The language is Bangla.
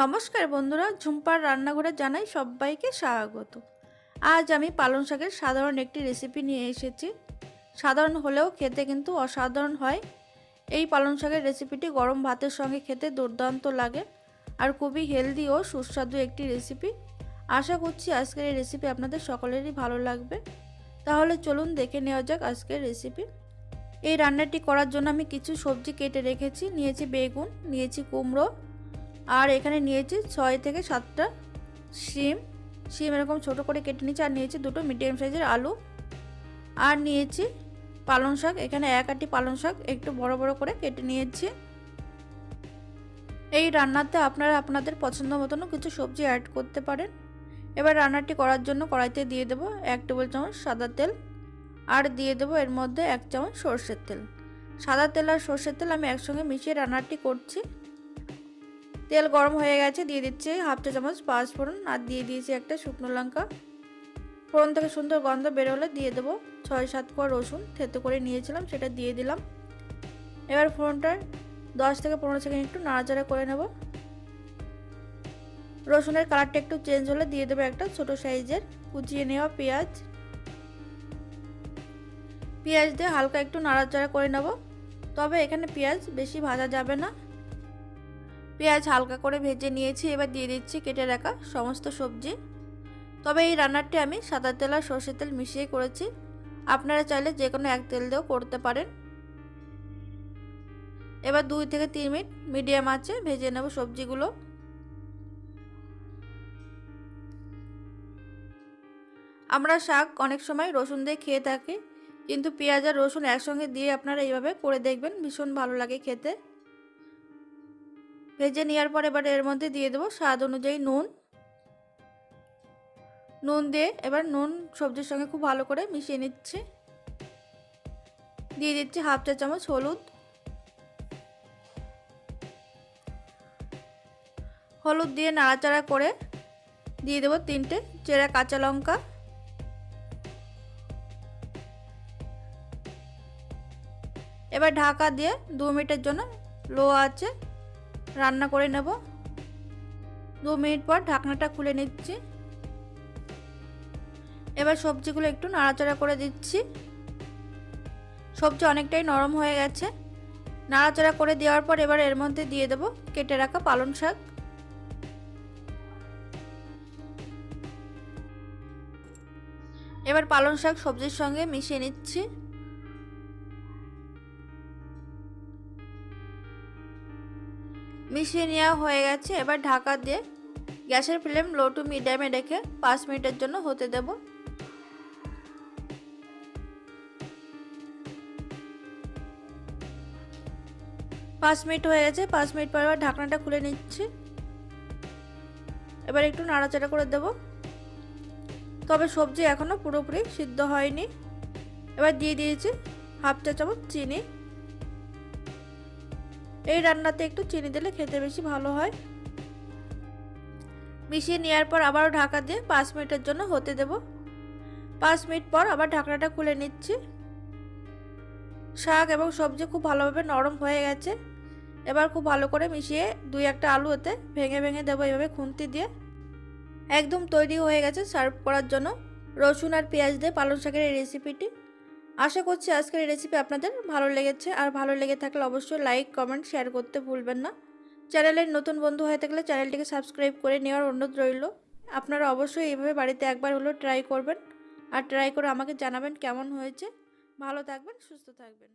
নমস্কার বন্ধুরা, ঝুম্পার রান্নাঘরে জানাই সবাইকে স্বাগত। আজ আমি পালং শাকের সাধারণ একটি রেসিপি নিয়ে এসেছি। সাধারণ হলেও খেতে কিন্তু অসাধারণ হয়। এই পালং শাকের রেসিপিটি গরম ভাতের সঙ্গে খেতে দুর্দান্ত লাগে আর খুবই হেলদি ও সুস্বাদু একটি রেসিপি আশা করছি আজকের এই রেসিপি আপনাদের সকলেরই ভালো লাগবে। তাহলে চলুন দেখে নেওয়া যাক আজকের রেসিপি এই রান্নাটি করার জন্য আমি কিছু সবজি কেটে রেখেছি। নিয়েছি বেগুন, নিয়েছি কুমড়ো আর এখানে নিয়েছি ছয় থেকে সাতটা শিম। শিম এরকম ছোটো করে কেটে নিয়েছি আর নিয়েছি দুটো মিডিয়াম সাইজের আলু। আর নিয়েছি পালং শাক, এখানে এক আটি পালং শাক একটু বড় বড় করে কেটে নিয়েছি। এই রান্নাতে আপনারা আপনাদের পছন্দ মতনও কিছু সবজি অ্যাড করতে পারেন। এবার রান্নাটি করার জন্য কড়াইতে দিয়ে দেবো এক টেবিল চামচ সাদা তেল আর দিয়ে দেবো এর মধ্যে এক চামচ সর্ষের তেল। সাদা তেল আর সর্ষের তেল আমি একসঙ্গে মিশিয়ে রান্নাটি করছি। তেল গরম হয়ে গেছে, দিয়ে দিচ্ছি হাফ চা চামচ পাঁচ ফোড়ন আর দিয়ে দিয়েছি একটা শুকনো লঙ্কা। ফোড়ন থেকে সুন্দর গন্ধ বেরোলে দিয়ে দেবো ছয় সাত কোয়া রসুন, থেতো করে নিয়েছিলাম, সেটা দিয়ে দিলাম। এবার ফোড়নটা দশ থেকে পনেরো সেকেন্ড একটু নাড়াচাড়া করে নেব। রসুনের কালারটা একটু চেঞ্জ হলে দিয়ে দেবো একটা ছোট সাইজের কুচিয়ে নেওয়া পেঁয়াজ। পেঁয়াজ দিয়ে হালকা একটু নাড়াচাড়া করে নেব। তবে এখানে পেঁয়াজ বেশি ভাজা যাবে না। পেঁয়াজ হালকা করে ভেজে নিয়েছি, এবার দিয়ে দিচ্ছি কেটে রাখা সমস্ত সবজি। তবে এই রান্নাটি আমি সাদা তেল আর সর্ষের তেল মিশিয়ে করেছি। আপনারা চাইলে যে কোনো এক তেল দিয়েও করতে পারেন। এবার দুই থেকে তিন মিনিট মিডিয়াম আছে ভেজে নেব সবজিগুলো। আমরা শাক অনেক সময় রসুন দিয়ে খেয়ে থাকি, কিন্তু পেঁয়াজ আর রসুন একসঙ্গে দিয়ে আপনারা এইভাবে করে দেখবেন, ভীষণ ভালো লাগে খেতে। ভেজে নেওয়ার পর এবার এর মধ্যে দিয়ে দেবো স্বাদ অনুযায়ী নুন। নুন দিয়ে এবার নুন সবজির সঙ্গে খুব ভালো করে মিশিয়ে নিচ্ছি। দিয়ে দিচ্ছি হাফ চা চামচ হলুদ। হলুদ দিয়ে নাড়াচাড়া করে দিয়ে দেবো তিনটে চেরা কাঁচা লঙ্কা। এবার ঢাকা দিয়ে দু মিনিটের জন্য লো আছে রান্না করে নেব। দু মিনিট পর ঢাকনাটা খুলে নিচ্ছি। এবার সবজিগুলো একটু নাড়াচাড়া করে দিচ্ছি। সবজি অনেকটাই নরম হয়ে গেছে। নাড়াচাড়া করে দেওয়ার পর এবার এর মধ্যে দিয়ে দেব কেটে রাখা পালং শাক। এবার পালং শাক সবজির সঙ্গে মিশিয়ে নিচ্ছি। মিশিয়ে নেওয়া হয়ে গেছে। এবার ঢাকা দিয়ে গ্যাসের ফ্লেম লো টু মিডিয়ামে রেখে পাঁচ মিনিটের জন্য হতে দেব। পাঁচ মিনিট হয়ে গেছে। পাঁচ মিনিট পর এবার ঢাকনাটা খুলে নিচ্ছি। এবার একটু নাড়াচাড়া করে দেব। তবে সবজি এখনও পুরোপুরি সিদ্ধ হয়নি। এবার দিয়ে দিয়েছি হাফ চা চামচ চিনি। এই রান্নাতে একটু চিনি দিলে খেতে বেশি ভালো হয়। মিশিয়ে নেওয়ার পর আবারও ঢাকা দিয়ে পাঁচ মিনিটের জন্য হতে দেব। পাঁচ মিনিট পর আবার ঢাকনাটা খুলে নিচ্ছি। শাক এবং সবজি খুব ভালোভাবে নরম হয়ে গেছে। এবার খুব ভালো করে মিশিয়ে দুই একটা আলু এতে ভেঙে ভেঙে দেবো এইভাবে খুন্তি দিয়ে। একদম তৈরি হয়ে গেছে, সার্ভ করার জন্য। রসুন আর পেঁয়াজ দিয়ে পালং শাকের এই রেসিপিটি আশা করছি আজকের এই রেসিপি আপনাদের ভালো লেগেছে। আর ভালো লেগে থাকলে অবশ্যই লাইক কমেন্ট শেয়ার করতে ভুলবেন না। চ্যানেলের নতুন বন্ধু হয়ে থাকলে চ্যানেলটিকে সাবস্ক্রাইব করে নেওয়ার অনুরোধ রইল। আপনারা অবশ্যই এইভাবে বাড়িতে একবার হলেও ট্রাই করবেন। আর ট্রাই করে আমাকে জানাবেন কেমন হয়েছে। ভালো থাকবেন, সুস্থ থাকবেন।